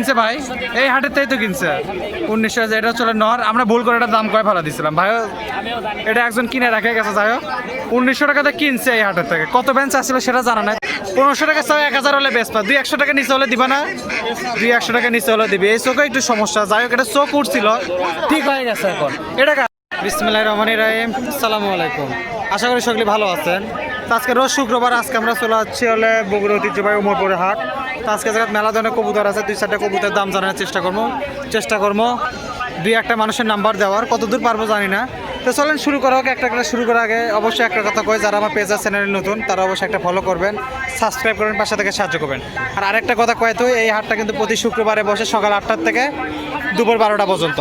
কিনছে ভাই? এই হাটের তাই তো কিনছে। উনিশশো এটা চলে নর। আমরা ভুল করে এটা দাম কয় ফেলা দিছিলাম। ভাই, এটা একজন কিনে রেখে গেছে, যাই হোক। উনিশশো টাকাতে কিনছে এই হাটের থেকে। কত বেঞ্চ আসলে সেটা জানা নাই। পনেরোশো টাকা চাও, এক হাজার হলে পা দুই একশো টাকা নিচে হলে দিবা না? দুই একশো টাকা নিচে হলে দিবে। এই চোখে একটু সমস্যা। যাই হোক, এটা চোখ উঠছিল। ঠিক হয়ে গেছে এখন। এটা বিসমিল্লাহির রহমানির রহিম। আসসালামু আলাইকুম। আশা করি সকলে ভালো আছেন। আজকে রোজ শুক্রবার, আজকে আমরা চলে যাচ্ছি হলে বগুড়া ঐতিহ্যবাহী উমরপুরে হাট। তো আজকে জায়গায় মেলা ধরনের কবুতর আছে, দুই চারটা কবুতরের দাম জানার চেষ্টা করব চেষ্টা করব। দুই একটা মানুষের নাম্বার দেওয়ার, কতদূর পারব জানি না। তো চলেন শুরু করা হোক, একটা একটা শুরু করার আগে অবশ্যই একটা কথা কই, যারা আমার পেজ চ্যানেলে নতুন, তারা অবশ্যই একটা ফলো করবেন সাবস্ক্রাইব করবেন, পাশে থেকে সাহায্য করবেন। আর আরেকটা কথা কয় তো, এই হাটটা কিন্তু প্রতি শুক্রবারে বসে সকাল আটটার থেকে দুপুর বারোটা পর্যন্ত।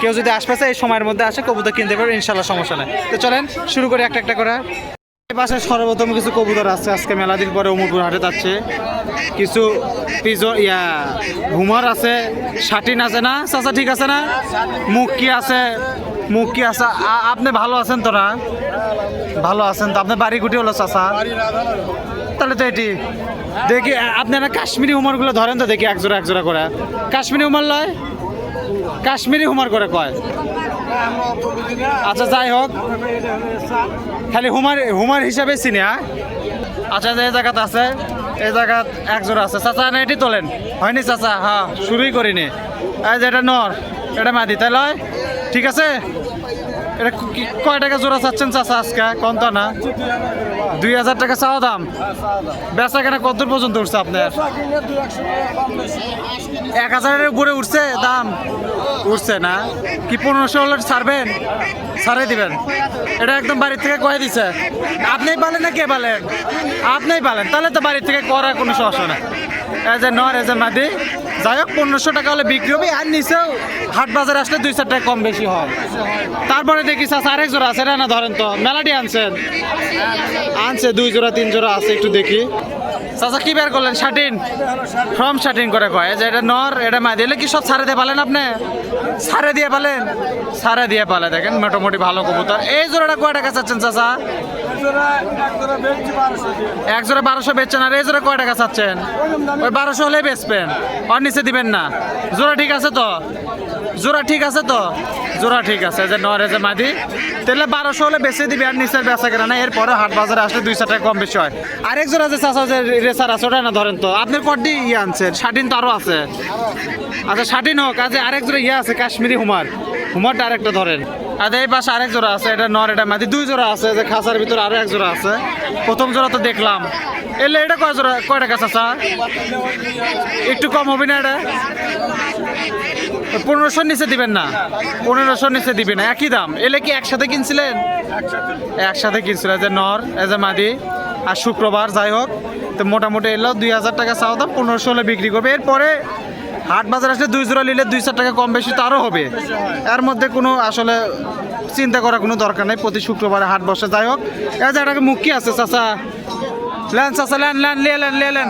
কেউ যদি আশপাশে এই সময়ের মধ্যে আসে, কবুতর কিনতে পারবে ইনশাল্লাহ সমস্যা নেই। তো চলেন শুরু করি একটা একটা করে। পাশে সর্বপ্রথম কিছু কবুতর আছে। আজকে মেলা দিন পরে উমরপুর হাটে যাচ্ছে। কিছু পিজন ইয়া, ঘুমার আছে। শাটিন আছে না? চাচা, ঠিক আছে না? মুক্কি আছে। মুক্কি আছে। আপনি ভালো আছেন তো না? ভালো আছেন তো। আপনার বাড়ি গুটি হলো, চাচা? তাহলে তো এটি দেখি আপনারা কাশ্মীরি হুমারগুলো ধরেন তো দেখি একজোড়া একজোড়া করে। কাশ্মীরি হুমার লয়? কাশ্মীরি হুমার করে কয়? আচ্ছা যাই হোক। খালি হুমার হুমার হিসাবে চিনি হ্যাঁ? আচ্ছা এই জায়গাতে আছে, এই জায়গা একজোড়া আছে। চাচা না এটি তোলেন। হয়নি, চাচা? হ্যাঁ শুরুই করিনি। এই যে এটা নর, এটা মাদি। তাই লয় ঠিক আছে? এটা কয় টাকা জোড়া চাচ্ছেন চাচা আজকে? কোন না? দুই হাজার টাকা চাওয়া দাম? বেচা কেনা কত দূর পর্যন্ত উঠছে আপনার? এক হাজারের উপরে উঠছে দাম? উঠছে না? কি পনেরোশো হলে ছাড়বেন? ছাড়ে দিবেন। এটা একদম বাড়ির থেকে কয়ে দিছে। আপনিই পালেন না কে পালেন আপনিই পালেন। তাহলে তো বাড়ির থেকে করার কোনো সমস্যা নেই। এজ এ নর এজ এ মাদি যাই হোক, পনেরোশো টাকা হলে বিক্রি হবে। আর নিচেও হাট বাজারে আসলে দুই চার টাকা কম বেশি হয়। তারপরে দেখি চাষা, আরেক জোড়া আছে না ধরেন তো। মেলাটি আনছেন? আনছে, দুই জোড়া, তিন জোড়া আছে, একটু দেখি। চাচা, কি বের করলেন? শার্টিন ফ্রম শার্টিন করে কয়। যে এটা নর, এটা মা দিলে কি সব ছাড়ে দিয়ে পালেন আপনি? সারে দিয়ে পালেন? সারে দিয়ে পালে দেখেন, মোটামুটি ভালো কবুতর। এই জোড়াটা কয় টাকা চাচ্ছেন চাচা? এক জোড়া বারোশো বেচছেন আর এই জোড়া কয় টাকা চাচ্ছেন? ওই বারোশো হলে বেচবেন আর নিচে দিবেন না। জোড়া ঠিক আছে তো? জোড়া ঠিক আছে তো? জোড়া ঠিক আছে যে নরে যে মাদি। তাহলে বারোশো হলে বেশি দিবে আর নিচের বেচা কেনা না এরপরে হাট বাজারে আসলে দুই টাকা কম বেশি হয়। আরেক জোড়া যে চাষা যে রেসার আছে ওটা না ধরেন তো? আপনার কটি ইয়ে আনছেন? শাটিন তো আরও আছে। আচ্ছা শাটিন হোক আচ্ছা আরেক জোড়া ইয়ে আছে কাশ্মীরি হুমার। হুমারটা আরেকটা ধরেন। আর এই পাশে আরেক জোড়া আছে, এটা নর, এটা মাদি। দুই জোড়া আছে যে খাঁচার ভিতরে আরও এক জোড়া আছে। প্রথম জোড়া তো দেখলাম। এলে এটা কয় জোড়া কয় টাকা চাচা একটু কম হবে না এটা? পনেরোশোর নিচে দিবেন না। পনেরোশোর নিচে দিবেন একই দাম। এলে কি একসাথে কিনছিলেন? একসাথে কিনছিলেন যে নর এজ এ মাদি। আর শুক্রবার, যাই হোক, তো মোটামুটি এলেও দুই হাজার টাকা চাওয়া দাম, পনেরোশো হলে বিক্রি করবে। এরপরে হাট বাজার আসলে দুই জোড়া নিলে দুই চার টাকা কম বেশি তো আরও হবে। এর মধ্যে কোনো আসলে চিন্তা করার কোনো দরকার নেই। প্রতি শুক্রবারে হাট বসে। যাই হোক এ একটা মুখ কি আছে, চাচা। লেন চাচা, লেন লেন, লিয়ে লেন লিয়ে লেন।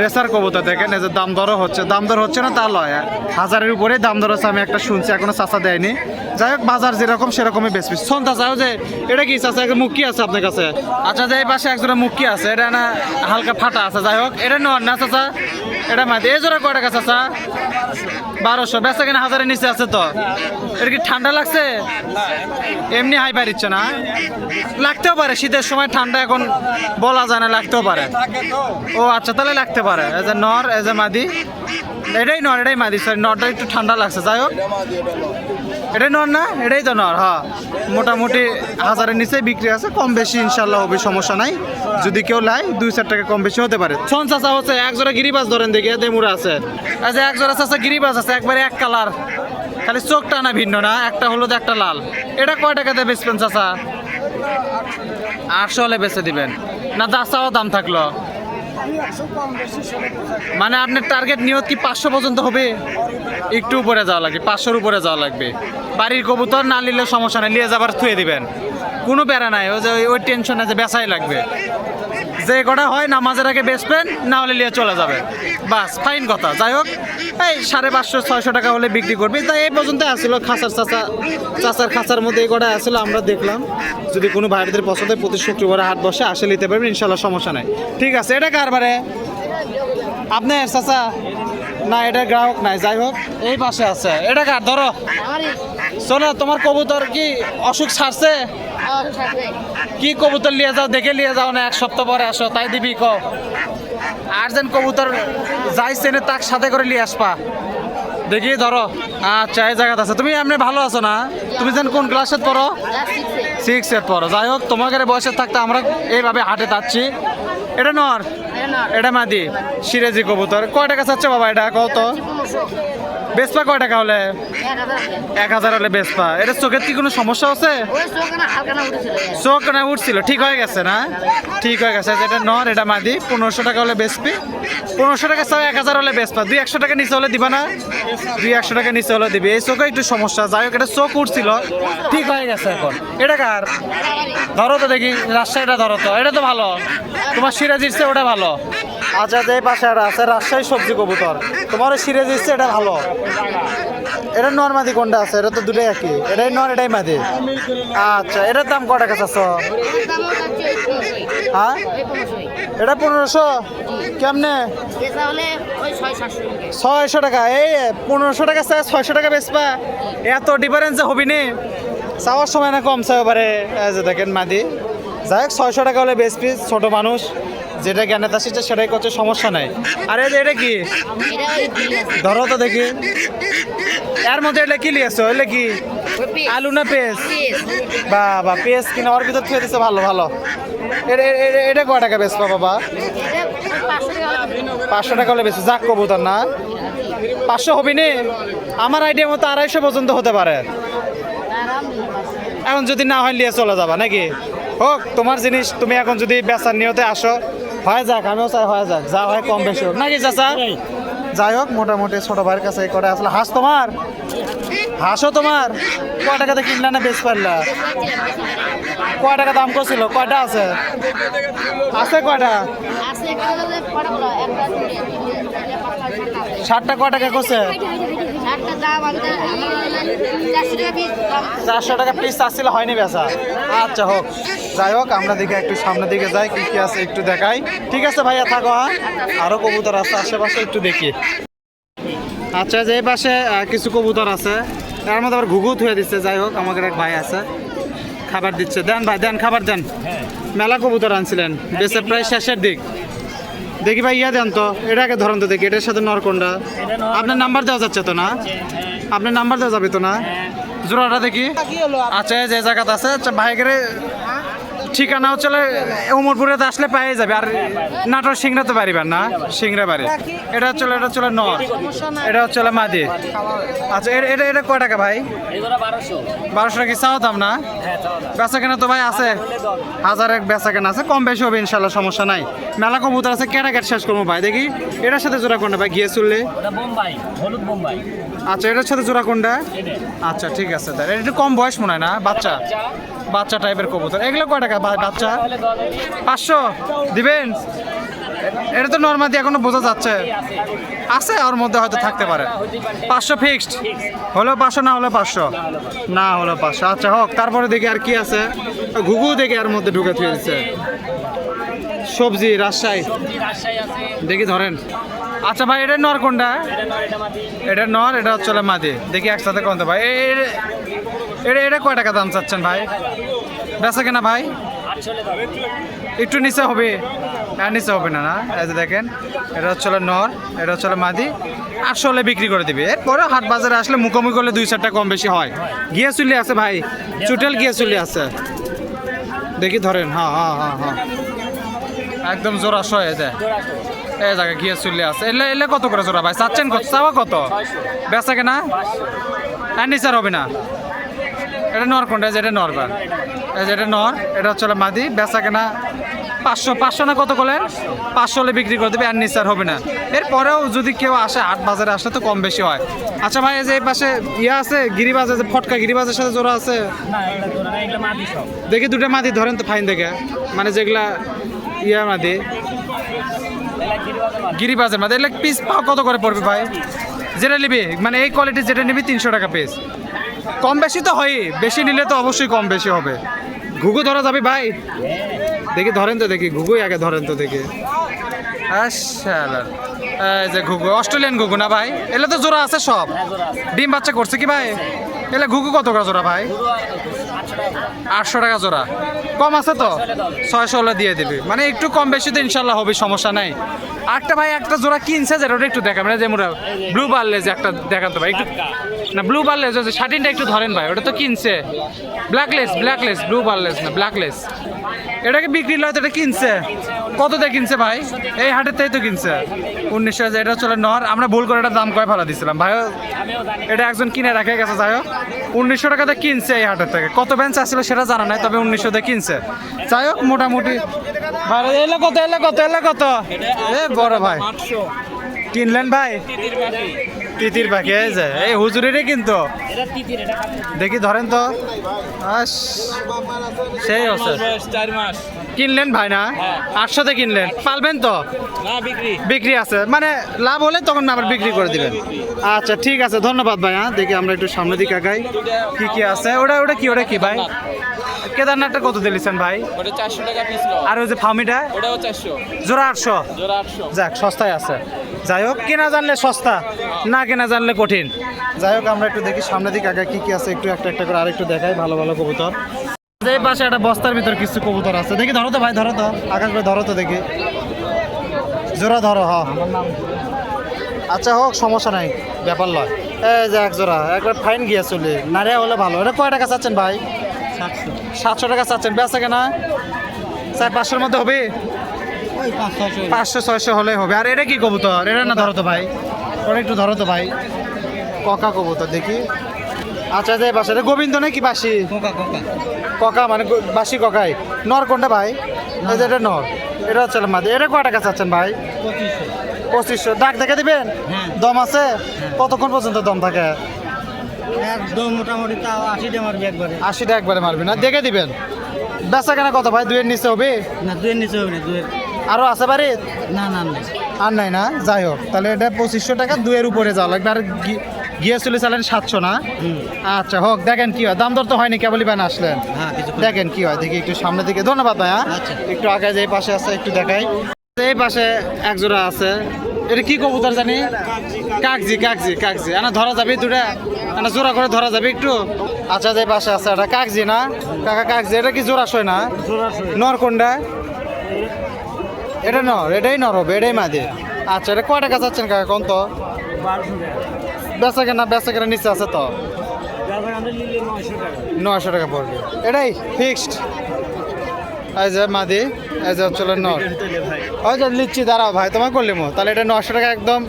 রেসার কবুতর দেখেন, এই যে দাম দরও হচ্ছে। দাম দর হচ্ছে না, তা লয়। হাজারের উপরে দাম দর হচ্ছে, আমি একটা শুনছি, এখনও চাচা দেয়নি। যাই হোক, বাজার যেরকম, সেরকমই বেশি শোন চাচা যে, এটা কি চাচা, একটা মুক্কি আছে আপনার কাছে? আচ্ছা যে এই পাশে একজোড়া মুক্কি আছে, এটা না হালকা ফাটা আছে, যাই হোক। এটা নয় না, চাচা? এটা মাঝে এই জোড়া কয় টাকা, চাচা? বারোশো, বেচা কেনা হাজারের নিচে আছে তো। এটা কি ঠান্ডা লাগছে? এমনি হাই দিচ্ছে না। লাগতেও পারে, শীতের সময় ঠান্ডা এখন বলা যায় না, লাগতেও পারে। ও আচ্ছা তাহলে লাগতে পারে। এজ এ নর এজ এ মাদি। এটাই নর, এটাই মাদি সরি নরটা একটু ঠান্ডা লাগছে, যাই হোক। এটাই নর না? এটাই তো নর হ্যাঁ। মোটামুটি হাজারের নিচে বিক্রি আছে, কম বেশি ইনশাল্লাহ হবে, সমস্যা নাই। যদি কেউ লাই দুই চার টাকা কম বেশি হতে পারে। ছন চাচা হচ্ছে, এক জোড়া গিরিবাজ ধরেন দেখি দেমুরা আছে। আচ্ছা এক জোড়া চাচা গিরিবাজ আছে, একবারে এক কালার। খালি চোখটা না ভিন্ন না, একটা হলুদ, একটা লাল। এটা কয় টাকাতে বেচবেন চাচা? আটশো হলে বেচে দিবেন। না, দাসাও দাম থাকল। মানে আপনার টার্গেট নিয়ত কি পাঁচশো পর্যন্ত হবে? একটু উপরে যাওয়া লাগবে, পাঁচশোর উপরে যাওয়া লাগবে। বাড়ির কবুতর না নিলে সমস্যা নেই, নিয়ে যাবার থুয়ে দিবেন। কোনো প্যারা নাই, ওই যে ওই- টেনশন আছে বেচাই লাগবে। যে কটা হয় নামাজের আগে বেচবেন না হলে নিয়ে চলে যাবে। বাস ফাইন কথা। যাই হোক এই সাড়ে পাঁচশো ছয়শো টাকা হলে বিক্রি করবে। তাই এই পর্যন্ত আসলো খাঁচার চাচা চাচার খাঁচার মধ্যে এই কটা আসলো আমরা দেখলাম। যদি কোনো ভাইদের পছন্দ প্রতি শুক্রবারে হাট বসে আসে নিতে পারবেন ইনশাল্লাহ সমস্যা নাই। ঠিক আছে এটা কারবারে আপনার চাচা? না এটা গ্রাহক নাই যাই হোক এই পাশে আছে। এটা কার? ধরো। শোনো তোমার কবুতর কি অসুখ ছাড়ছে কি কবুতর নিয়ে যাও, দেখে নিয়ে যাও না, এক সপ্তাহ পরে আসো, তাই দিবি ক যেন কবুতর যাই চেনে তাক সাথে করে নিয়ে আসবা। দেখি, ধরো। আচ্ছা এই জায়গাতে আছে। তুমি এমনি ভালো আছো না? তুমি যেন কোন ক্লাসে পড়ো? সিক্সের পড়ো। যাই হোক তোমাকে বয়সে থাকতে আমরা এইভাবে হাটে তাচ্ছি এটা নর। এটা মাদি সিরেজি কবুতর। কয় টাকা চাচ্ছে বাবা এটা? কত বেসপা কয় টাকা হলে? এক হাজার হলে বেসপা এটা চোখের কি কোনো সমস্যা আছে চোখ না উঠছিল। ঠিক হয়ে গেছে না? ঠিক হয়ে গেছে। যেটা নর এটা মাদি পনেরোশো টাকা হলে বেসপি পনেরোশো টাকা চাও, এক হাজার হলে বেসপা দুই একশো টাকা নিচে হলে দিবা না? দুই একশো টাকা নিচে হলে দিবে। এই চোখে একটু সমস্যা। যাই হোক, এটা চোখ উঠছিল। ঠিক হয়ে গেছে এখন। এটা কার? ধরো তো দেখি রাস্তা এটা ধরো তো। এটা তো ভালো। তোমার সিরাজির চেয়ে ওটা ভালো। আচ্ছা যে পাশে একটা আছে রাজশাহী সবজি কবুতর। তোমার সিরাজির দিচ্ছে এটা ভালো। এটা নর্মাদি কোনটা আছে? এটা তো দুটোই একই। এটাই নর, এটাই মাদি। আচ্ছা এটার দাম কত টাকা চাচ্ছ হ্যাঁ? এটা পনেরোশো? কেমনে? ছয়শো টাকা। এই পনেরোশো টাকা চাই ছয়শো টাকা বেচবা। এত ডিফারেন্স হবি নি। চাওয়ার সময় না কম চাই এই যে দেখেন মাদি। যাই হোক, ছয়শো টাকা হলে বেশ পিস ছোটো মানুষ। যেটা জ্ঞানে শিখছে সেটাই করছে, সমস্যা নাই। আরে এটা কি? ধরো তো দেখি। এর মধ্যে এটা কি লিয়েছো? এলে কি? আলু না পেঁয়াজ? বা বা পেঁয়াজ কিনা ওর ভিতর থুয়ে দিছে, ভালো ভালো। এটা এটা- এটা কয় টাকা বেচবা বাবা? পাঁচশো টাকা হলে বেশি যাক কবুতর না। পাঁচশো হবি নি? আমার আইডিয়া মতো আড়াইশো পর্যন্ত হতে পারে। এখন যদি না হয় নিয়ে চলে যাবা, নাকি? হোক, তোমার জিনিস, তুমি এখন যদি বেচার নিয়তে আসো হয় যাক আমিও চাই হয় যাক। যা হয় কম বেশি হোক। নাকি চাচা? যাই হোক মোটামুটি ছোট ভাইয়ের কাছে করে আসলে হাঁস তোমার? হাঁসও তোমার? কয় টাকাতে কিনলা না বেশ পারলা? কয় টাকা দাম করছিল? কয়টা আছে? আছে কয়টা? ষাটটা কয় টাকা করছে? চারশো টাকা পিস আসছিল হয়নি বেচা। আচ্ছা হোক। যাই হোক আমরা দিকে একটু সামনের দিকে যাই কি কি আছে একটু দেখাই। ঠিক আছে ভাইয়া থাকো হ্যাঁ। আরও কবুতর আছে আশেপাশে একটু দেখি। আচ্ছা যে পাশে কিছু কবুতর আছে। তার মধ্যে আবার ঘুঘু ধুয়ে দিচ্ছে। যাই হোক আমাদের এক ভাই আছে। খাবার দিচ্ছে। দেন ভাই দেন খাবার দেন। মেলা কবুতর আনছিলেন। বেচে প্রায় শেষের দিক। দেখি ভাই, ইয়া দেন তো। এটাকে ধরেন তো দেখি, এটার সাথে নরকোনটা আপনার নাম্বার দেওয়া যাচ্ছে তো না? আপনার নাম্বার দেওয়া যাবে তো না? জোড়াটা দেখি। আচ্ছা যে জায়গাতে আছে। আচ্ছা ভাইগেরে ঠিকানা হচ্ছে উমরপুরে তো আসলে পেয়ে যাবে আর নাটোর সিংড়াতে পারিবেন না সিংড়া বাড়ি। এটা হচ্ছে এটা হচ্ছে নর এটা হচ্ছে মাদি। আচ্ছা এটা এটা কয় টাকা ভাই? বারোশো। টাকা চাও দাম না? বেচা কেনা তো ভাই আছে হাজার এক বেচা কেনা আছে কম বেশি হবে ইনশাল্লাহ সমস্যা নাই। মেলা কবুতর আছে কেটা কেটে শেষ করব ভাই। দেখি এটার সাথে জোড়া কোনটা ভাই? গিয়ে চললে? বোম্বাই হলুদ বোম্বাই। আচ্ছা এটার সাথে জোড়া কোনটা? আচ্ছা ঠিক আছে তাহলে। এটা একটু কম বয়স মনে হয় না? বাচ্চা? বাচ্চা। টাইপের কবুতর। এগুলো কয় টাকা বাচ্চা? পাঁচশো? দিবেন? এটা তো নর্মাদি এখনও বোঝা যাচ্ছে। আছে ওর মধ্যে হয়তো থাকতে পারে। পাঁচশো ফিক্সড হলেও পাঁচশো না হলেও পাঁচশো? না হলেও পাঁচশো। আচ্ছা হোক তারপরে দেখি আর কি আছে। ঘুঘু দেখি এর মধ্যে ঢুকে থুয়ে দিচ্ছে সবজি। রাজশাহী। দেখি ধরেন। আচ্ছা ভাই, এটা নর কোনটা? এটা এটা এটা নর, এটা হচ্ছে মাদি। দেখি একসাথে কোনটা ভাই। এটা এটা কয় টাকা দাম চাচ্ছেন ভাই? বেচা কেনা ভাই? একটু নিচে হবে। হ্যাঁ নিচে হবে না না। এই যে দেখেন, এটা হচ্ছে নর, এটা হচ্ছে মাদি। আটশো হলে বিক্রি করে দিবে। এরপরে হাট বাজারে আসলে মুখোমুখি করলে দুই চারটা কম বেশি হয়। গিয়ে চুলি আছে ভাই। চুটেল গিয়ে চুলি আছে। দেখি ধরেন হ্যাঁ হ্যাঁ হ্যাঁ হ্যাঁ। একদম জোড়া শয়ে দেয় এই জায়গায় গিয়ে চুলি আছে। এলে এলে কত করে জোড়া ভাই? চাচ্ছেন কত? চাওয়া কত? বেচা কেনা? নিচার হবে না। এটা নর কোনটা? এই যে নর বা এই যে এটা নর এটা হচ্ছে মাদি। বেচা কেনা পাঁচশো পাঁচশো না কত করলেন পাঁচশো হলে বিক্রি করে দেবে আর নিচার হবে না। এরপরেও যদি কেউ আসে হাট বাজারে আসলে তো কম বেশি হয়। আচ্ছা ভাই এই যে এই পাশে ইয়ে আছে গিরিবাজ আছে ফটকা গিরিবাজের সাথে জোড়া আছে? দেখি দুটো মাদি ধরেন তো ফাইন দেখে। মানে যেগুলা ইয়া মাদি। গিরিবাজের মাদি এগুলো পিস কত করে পড়বে ভাই? যেটা নিবি মানে এই কোয়ালিটি যেটা নিবি, তিনশো টাকা পিস কম বেশি তো হয়ই, বেশি নিলে তো অবশ্যই কম বেশি হবে। ঘুঘু ধরা যাবে ভাই? দেখি, ধরেন তো দেখি, ঘুঘুই আগে ধরেন তো দেখি। আচ্ছা যে ঘুঘু, অস্ট্রেলিয়ান ঘুঘু না ভাই? এলে তো জোড়া আছে সব। হ্যাঁ ডিম বাচ্চা করছে কি ভাই? এলে ঘুঘু কত করে জোড়া ভাই? আটশো টাকা জোড়া। কম আছে তো? ছয়শো হলে দিয়ে দিবি। মানে একটু কম বেশি তো ইনশাল্লাহ হবে, সমস্যা নাই। আরেকটা ভাই, একটা জোড়া কিনছে যেটা ওটা একটু দেখাবেন। যে মোরা ব্লু বার্লেজ একটা দেখান তো ভাই, একটু না ব্লু বার্লেজ হচ্ছে শার্টিনটা একটু ধরেন ভাই, ওটা তো কিনছে। ব্ল্যাকলেস ব্ল্যাকলেস ব্লু বার্লেস না ব্ল্যাকলেস এটাকে বিক্রি লয় তো এটা কিনছে? কত দিয়ে কিনছে ভাই? এই হাটের তাই তো কিনছে। উনিশশো এটা চলে নর। আমরা ভুল করে এটা দাম কয় ফেলা দিছিলাম। ভাই, এটা একজন কিনে রেখে গেছে, যাই হোক। উনিশশো টাকাতে কিনছে এই হাটের থেকে। কত বেঞ্চ আসছিল সেটা জানা নাই, তবে উনিশশো উনিশশোতে কিনছে। যাই হোক, মোটামুটি ভাই, এলে কত এলে কত এলে কত? এ বড় ভাই। কিনলেন ভাই? তিতির পাখি, এই যে। এই হুজুরেরই কিন্তু। দেখি, ধরেন তো। সেই মাস কিনলেন ভাই না? আটশোতে কিনলেন। পালবেন তো? বিক্রি আছে। মানে লাভ হলে তখন আবার বিক্রি করে দিবেন। আচ্ছা ঠিক আছে। ধন্যবাদ ভাই হ্যাঁ। দেখি আমরা একটু সামনের দিকে আগাই। কি কি আছে? ওটা ওটা কি? ওটা কি ভাই? কেদারনাথটা কত দিলিছেন ভাই? ওটা চারশো টাকা পিস আর ওই যে ওটাও চারশো। জোড়া আটশো? জোড়া আটশো। যাক সস্তায় আছে। যাই হোক কেনা জানলে সস্তা না কেনা জানলে কঠিন। যাই হোক আমরা একটু দেখি সামনের দিকে আগে কি কি আছে একটু একটা একটা করে আরেকটু দেখাই ভালো ভালো কবুতর। এই পাশে একটা বস্তার ভিতর কিছু কবুতর আছে। দেখি ধরো তো ভাই ধরো তো। আকাশ ভাই ধরো তো দেখি। জোড়া ধরো হ। আচ্ছা হোক সমস্যা নাই ব্যাপার লয়। এই যে এক জোড়া একবার ফাইন গিয়ে চলে। নারিয়া হলে ভালো। এটা কয় টাকা চাচ্ছেন ভাই? সাতশো টাকা চাচ্ছেন। বেচা কেনা? চার পাঁচশোর মধ্যে হবে? পাঁচশো ছয়শো। হলে হবে। আর এটা কি কবুতর? এটা না ধরো তো ভাই। ওটা একটু ধরো তো ভাই। ককা কবুতর দেখি। আচ্ছা যে বাসা এটা গোবিন্দ নাকি বাসি কোকা মানে বাসি ককাই। নর কোনটা ভাই? এটা নর। এটা হচ্ছে মাদি এটা কয় টাকা চাচ্ছেন ভাই? পঁচিশশো। ডাক দেখে দিবেন? হ্যাঁ। দম আছে? কতক্ষণ পর্যন্ত দম থাকে? একদম মোটামুটি তাও আশিটা মারবি একবারে। আশিটা একবারে মারবি না? দেখে দিবেন। বেচা কেনা কত ভাই? দুয়ের নিচে হবে? না দুয়ের নিচে হবে না দুয়ের আরও আছে বাড়ি? না না না। আর নাই না? যাই হোক তাহলে এটা পঁচিশশো টাকা দুয়ের উপরে যাওয়া লাগবে। আর গিয়ে চলে চালেন সাতশো না? আচ্ছা হোক দেখেন কি হয়। দাম দর তো হয়নি কেবলই বান আসলেন। হ্যাঁ দেখেন কি হয় দেখি একটু সামনের দিকে। ধন্যবাদ ভাইয়া আচ্ছা। একটু আগে যে পাশে আছে একটু দেখাই। এই পাশে একজোড়া আছে। এটা কি কবুতর জানি? কাকজি কাকজি কাকজি। আনা ধরা যাবে দুটা। আনা জোড়া করে ধরা যাবে একটু। আচ্ছা যে পাশে আছে এটা। কাকজি না? কাকা কাকজি এটা কি জোড়া সয় না? নর কোনটা? এটা নর এটাই নর হবে এটাই মাদি। আচ্ছা এটা কয় টাকা চাচ্ছেন কাকা কোন তো? বেচা কেনা বেচা কেনা নিচে আছে তো? নয়শো টাকা। পড়বে। এটাই ফিক্সড এই যে মাদি, এই যে হচ্ছে নর। ওই যে লিচ্ছি দাঁড়াও ভাই তোমার করলি মো। তাহলে এটা নশো টাকা একদম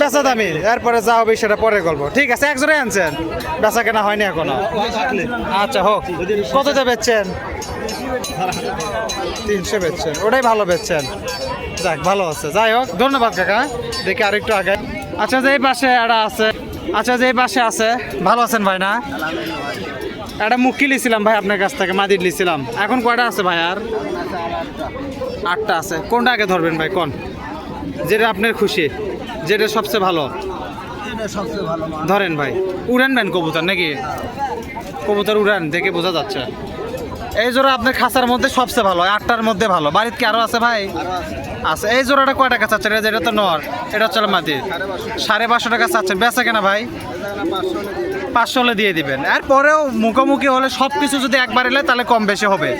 বেচা দামি। এরপরে যা হবে সেটা পরে গল্প। ঠিক আছে এক জোড়াই আনছেন। বেচা কেনা হয়নি এখনও। আচ্ছা হোক। কততে বেচছেন? তিনশো বেচছেন। ওটাই ভালো বেচছেন। যাক, ভালো আছে। যাই হোক, ধন্যবাদ কাকা। দেখি আরেকটু আগে। আচ্ছা যে এই পাশে একটা আছে। আচ্ছা যে এই পাশে আছে। ভালো আছেন ভাই না? একটা মুক্কি লিছিলাম ভাই আপনার কাছ থেকে মাদির লিছিলাম। এখন কয়টা আছে ভাই আর? আটটা আছে। কোনটা আগে ধরবেন ভাই কোন? যেটা আপনার খুশি যেটা সবচেয়ে ভালো। ধরেন ভাই উড়ান নেন কবুতর নাকি? কবুতর উড়ান দেখে বোঝা যাচ্ছে। এই জোড়া আপনার খাঁচার মধ্যে সবচেয়ে ভালো আটটার মধ্যে ভালো। বাড়িতে কি আরও আছে ভাই? আছে। এই জোড়াটা কয় টাকা চাচ্ছেন? এই যে এটা তো নর এটা হচ্ছে মাটি সাড়ে পাঁচশো টাকা চাচ্ছেন। বেচা কেনা ভাই? পাঁচশো হলে দিয়ে দিবেন। এরপরেও মুখোমুখি হলে সব কিছু যদি একবার এলে তাহলে কম বেশি হবে।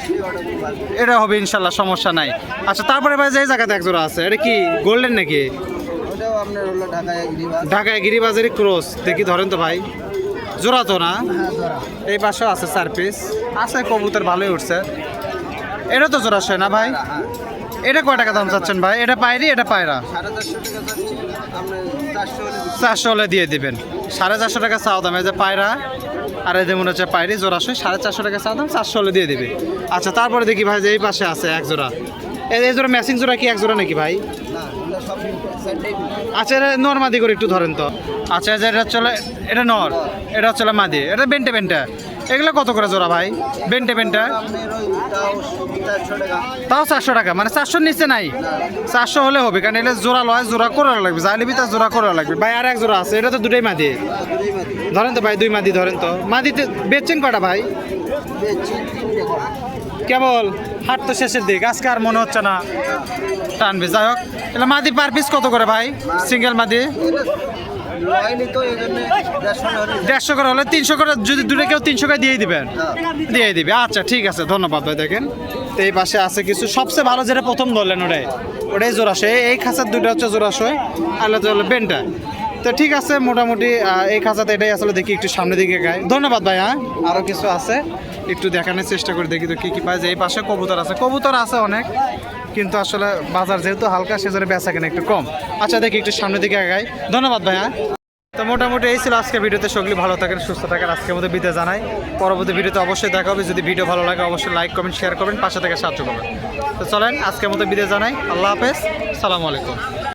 এটা হবে ইনশাল্লাহ সমস্যা নাই। আচ্ছা তারপরে ভাই যে জায়গাতে এক জোড়া আছে এটা কি গোল্ডেন নাকি? ঢাকায় গিরিবাজারি ক্রস দেখি ধরেন তো ভাই। জোড়া তো না? হ্যাঁ এই পাশেও আছে চার পিস আছে কবুতর ভালোই উঠছে। এটা তো জোড়া না ভাই? এটা কয় টাকা দাম চাচ্ছেন ভাই? এটা পায়রি এটা পায়রা? চারশো হলে দিয়ে দিবেন। সাড়ে চারশো টাকা চাও দাম। এই যে পায়রা আর এই যে মনে হচ্ছে পায়রি জোড়া জোড়াশো সাড়ে চারশো টাকা চাও দাম চারশো হলে দিয়ে দিবে। আচ্ছা তারপরে দেখি ভাই যে এই পাশে আছে এক জোড়া। এই এই জোড়া ম্যাচিং জোড়া কি এক জোড়া নাকি ভাই? আচ্ছা এটা নর মাদি করে একটু ধরেন তো। আচ্ছা এটা চলে এটা নর এটা হচ্ছে মাদি। এটা বেন্টে বেন্টে। এগুলো কত করে জোড়া ভাই? বেন্টে বেন্টে? তাও চারশো টাকা। মানে চারশোর নিচে নাই? চারশো হলে হবে, কারণ এটা জোড়া লয়, জোড়া করা লাগবে। যাই নিবি তার জোড়া করা লাগবে। ভাই, আর এক জোড়া আছে, এটা তো দুটোই মাদি। ধরেন তো ভাই, দুই মাদি, ধরেন তো। মাদিতে বেচছেন কটা ভাই। কেবল? হাট তো শেষের দিক, আজকে আর মনে হচ্ছে না। টানবে। যাই হোক, তাহলে মাদি পার পিস কত করে ভাই? সিঙ্গেল মাদি? দেড়শো করে হলে তিনশো করে যদি দূরে কেউ তিনশো করে দিয়ে দিবেন? দিয়ে দিবে। আচ্ছা ঠিক আছে ধন্যবাদ ভাই দেখেন। তো এই পাশে আছে কিছু সবচেয়ে ভালো যেটা প্রথম ধরলেন ওটাই। ওটাই জোড়াশয়। এই খাঁচার দুটো হচ্ছে জোড়াশয় আলাদা হলো বেনটা। তো ঠিক আছে মোটামুটি এই খাঁচাতে এটাই আসলে দেখি একটু সামনের দিকে গায় ধন্যবাদ ভাই হ্যাঁ। আরও কিছু আছে একটু দেখানোর চেষ্টা করে দেখি তো কী কী পায় যে এই পাশে কবুতর আছে। কবুতর আছে অনেক। কিন্তু আসলে বাজার যেহেতু হালকা, সেজন্য বেচা কেনা একটু কম। আচ্ছা দেখি একটু সামনের দিকে আগাই। ধন্যবাদ ভাই হ্যাঁ তো মোটামুটি এই ছিল আজকে ভিডিওতে। সকলে ভালো থাকেন, সুস্থ থাকেন। আজকের মধ্যে বিদায় জানাই। পরবর্তী ভিডিওতে অবশ্যই দেখা হবে। যদি ভিডিও ভালো লাগে, অবশ্যই লাইক কমেন্ট শেয়ার করবেন, পাশে থেকে সাহায্য করবেন। তো চলেন, আজকের মতো বিদায় জানাই। আল্লাহ হাফেজ। সালামু আলাইকুম।